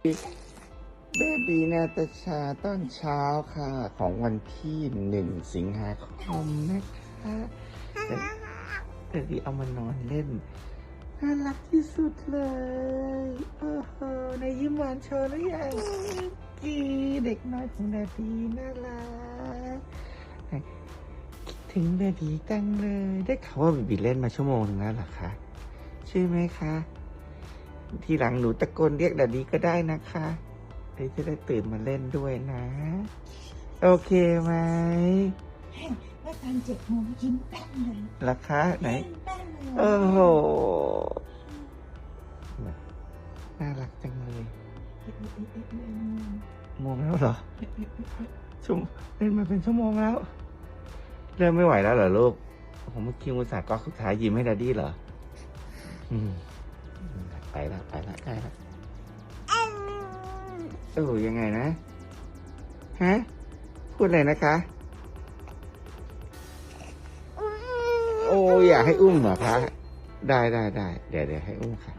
เบบีนาตาชาตอนเช้าค่ะ ของวันที่หนึ่งสิงหาคมนะคะเบบีเอามานอนเล่นน่ารักที่สุดเลย โอ้โหในายยิ้มหวานโชว์หรือยังกีเด็กน้อยของเบบีน่ารักคิดถึงเบบีจังเลย ได้ข่าวว่าเบบีเล่นมาชั่วโมงนึงแล้วหรอคะใช่ไหมคะ ทีหลังหนูตะโกนเรียกดดดีก็ได้นะคะเดี๋ยวจะได้ตื่นมาเล่นด้วยนะ โอเคไหมว่าตอนเจ็ดโมงยิ้มแป้นเลยราคาไหนยิ้มแป้นเลยโอ้โหน่ารักจังเลยง่วงแล้วเหรอชั่วโมงเล่นมาเป็นชั่วโมงแล้ว เริ่มไม่ไหวแล้วเหรอลูกผมเมื่อกี้อุตส่าห์ก็สุดท้ายยิ้มให้ดดดี้เหรอ อืม ไปแล้วไปแล้วใกล้แล้วโอ้ยังไงนะ ฮะ พูดอะไรนะคะ โอ้อยากให้อุ้มเหรอคะ ได้ได้ได้เดี๋ยวเดี๋ยวให้อุ้มค่ะ